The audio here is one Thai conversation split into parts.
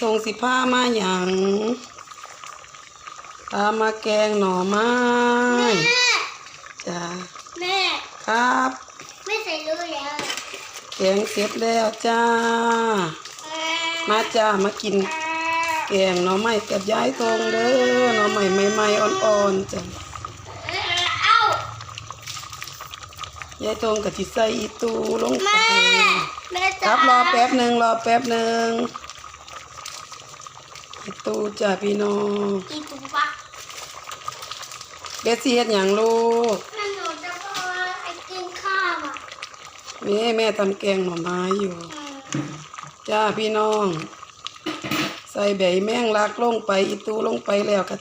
ทงสิผ้ามาหยังพามาแกงหน่อไม้แม่จ้าแม่ ครับ ไม่ใส่รู้แล้ว แกงเสร็จแล้วจ้า มาจ้ามากิน แกงหน่อไม้กับยายทงเด้อหน่อไม้ใหม่ๆอ่อนๆจ้ะเอ้ายายทงกับจิใส่อีตูลงไปแม่แม่คจ๋ารับรอแป๊บหนึ่งรอแป๊บหนึ่งอี ตูจ้าพี่น้องอีตุ๊ปะเบสซี่เฮ็ดหยังลูกแม่หนูจะพอไอ้กินข้าวอะแม่แม่ทำแกงหน่อไม้อยู่ อืมจ้าพี่น้อง ใส่ใบแมงลักลงไปอีตูลงไปแล้วก็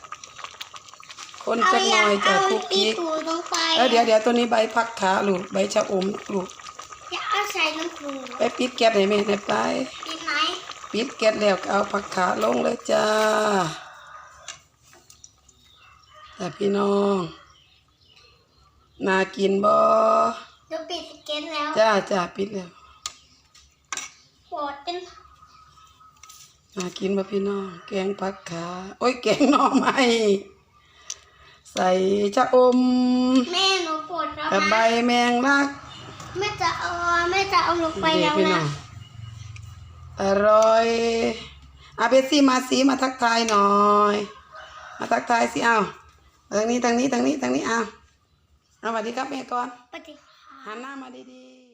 คนจักหน่อยจ้าคุกอีกี้ตูลงไปเออเดี๋ยวเดี๋ยวตัวนี้ใบพักขาลูกใบชะอมลูก จะเอาใส่น้ำปูไปปิดแก๊สให้แม่ได้ไปกินไหม ปิดแก๊สแล้วก็เอาผักขาลงเลยจ้าจ้าพี่น้องน่ากินบ่เดี๋ยวปิดสเก็ตแล้วจ้าจ้าปิดแล้วปวดเป็นน่ากินบ่พี่น้อง แกงผักขาโอ้ยแกงหน่อไม้ใส่ชะอม แม่หนูปวดแล้วกับใบนะแมงลัก แม่จะเอาแม่จะเอาลงไปเด็แล้กวพี่น้นะ องอร่อยอาเบสซี่มาสีมาทักทายหน่อย มาทักทายสิเอาทางนี้ทางนี้ทางนี้ทางนี้เอาเอาสวัสดีครับแม่ก่อนปฏิหันหน้ามาดีๆ